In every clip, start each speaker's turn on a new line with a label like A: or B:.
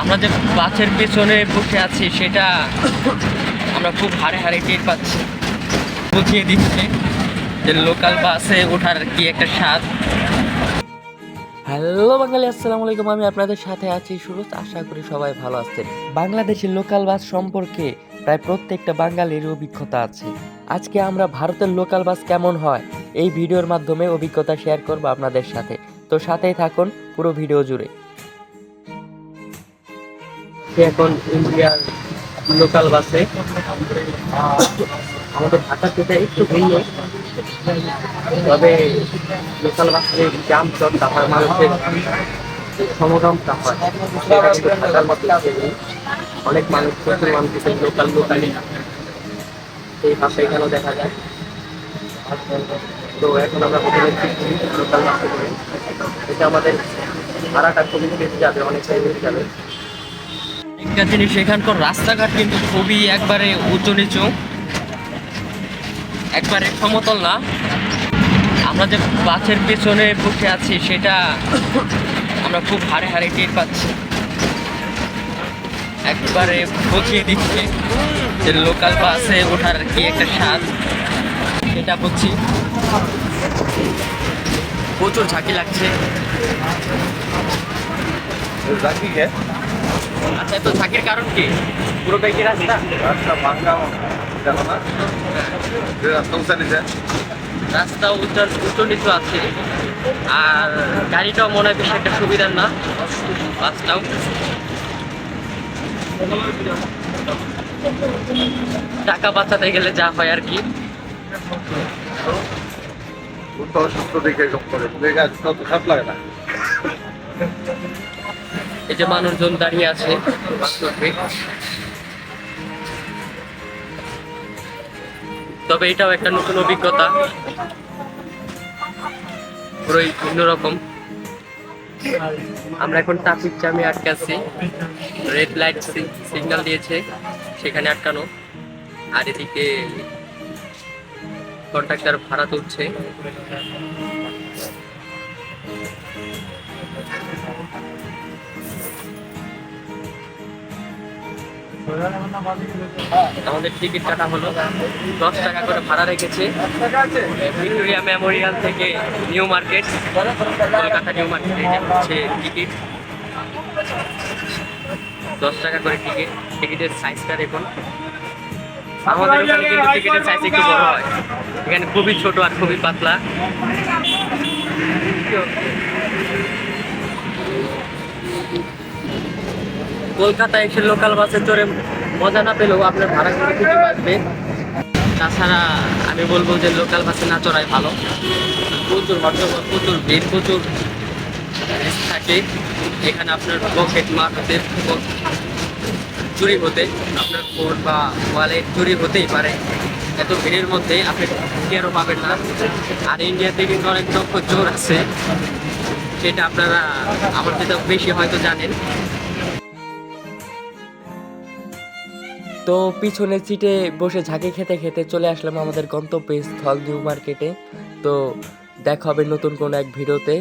A: আমরা যে বাসের পেছনে বসে আছি, সেটা আমরা খুব হারে হারে টের পাচ্ছি। বুঝিয়ে দিচ্ছে যে লোকাল বাসে ওঠার কি একটা স্বাদ। হ্যালো বাঙালি, আসসালামু আলাইকুম। আমি আপনাদের সাথে আছি সুরজ। আশা করি সবাই ভালো আছেন। বাংলাদেশের লোকাল বাস সম্পর্কে প্রায় প্রত্যেকটা বাঙালির অভিজ্ঞতা আছে। আজকে আমরা ভারতের লোকাল বাস কেমন হয়, এই ভিডিওর মাধ্যমে অভিজ্ঞতা শেয়ার করব আপনাদের সাথে। তো সাথেই থাকুন পুরো ভিডিও জুড়ে। এখন ইন্ডিয়ার লোকাল বাসে। আমাদের ঢাকা থেকে একটু ভিন্ন তবে লোকাল বাসে জাম চট তারপর মানুষের সমগমটা হয়। ঢাকার মতো অনেক মানুষ প্রচুর মানুষ লোকাল, লোকালি এই বাসে এখানেও দেখা যায়। তো এখন আমরা হোটেলে লোকাল বাসে করে। এটা আমাদের ভাড়াটা খুবই বেশি যাবে অনেকটাই বেশি যাবে। একটা জিনিস এখানকার রাস্তাঘাট কিন্তু খুবই একবারে উঁচু নিচু একবারে সমতল না। আমরা যে বাসের পেছনে বসে আছি, সেটা আমরা খুব হারে হারে টের পাচ্ছি। একবারে বুঝিয়ে দিচ্ছে যে লোকাল বাসে ওঠার কি একটা স্বাদ, সেটা বুঝছি প্রচুর ঝাঁকি লাগছে। আচ্ছা তো ঝাঁকির কারণ কি? পুরোটাই কি রাস্তা?
B: রাস্তা ভাঙ্গা দেখো না? রাস্তা উঁচা নিচে
A: রাস্তা উচ্চ উঁচু নিচু আছে। আর গাড়িটাও মনে হয় বেশি একটা সুবিধার না। বাসটাও। টাকা বাঁচাতে গেলে যা হয় আর কি।
B: দিকে এরকম করে। দেখা তত খারাপ লাগে না?
A: এই যে মানুষজন দাঁড়িয়ে আছে। তবে এটাও একটা নতুন অভিজ্ঞতা। পুরোই অন্যরকম আমরা এখন ট্রাফিক জ্যামে আটকে আছি। রেড লাইট সিগন্যাল দিয়েছে, সেখানে আটকানো। আর এদিকে কন্ট্রাক্টর ভাড়া তুলছে। আমাদের টিকিট কাটা হলো। দশ টাকা করে ভাড়া রেখেছে। ভিক্টোরিয়া মেমোরিয়াল থেকে New Market, Kolkata New Market হচ্ছে টিকিট দশ টাকা করে টিকিট টিকিটের সাইজটা দেখুন। আমাদের ওখানে কিন্তু টিকিটের সাইজ একটু বড় হয়। এখানে খুবই ছোট আর খুবই পাতলা। কলকাতায় এসে লোকাল বাসে চড়ে মজা না পেলেও আপনার ভাড়া কিন্তু খুবই বাঁচবে তাছাড়া আমি বলব যে লোকাল বাসে না চড়াই ভালো। প্রচুর হট্টগোল প্রচুর ভিড়, প্রচুর থাকে। এখানে আপনার পকেট মার হতে, চুরি হতে, আপনার ফোন বা ওয়ালেট চুরি হতেই পারে। এত ভিড়ের মধ্যে আপনি টেরও পাবেন না। আর ইন্ডিয়াতে কিন্তু অনেক দক্ষ জোর আছে। সেটা আপনারা আমার যেটা বেশি হয়তো জানেন। তো পিছনের সিটে বসে ঝাঁকে খেতে খেতে চলে আসলাম আমাদের গন্তব্যস্থল নিউ মার্কেটে। তো দেখা হবে নতুন কোনো এক ভিডিওতে।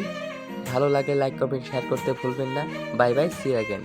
A: ভালো লাগে লাইক কমেন্ট শেয়ার করতে ভুলবেন না। Bye bye C again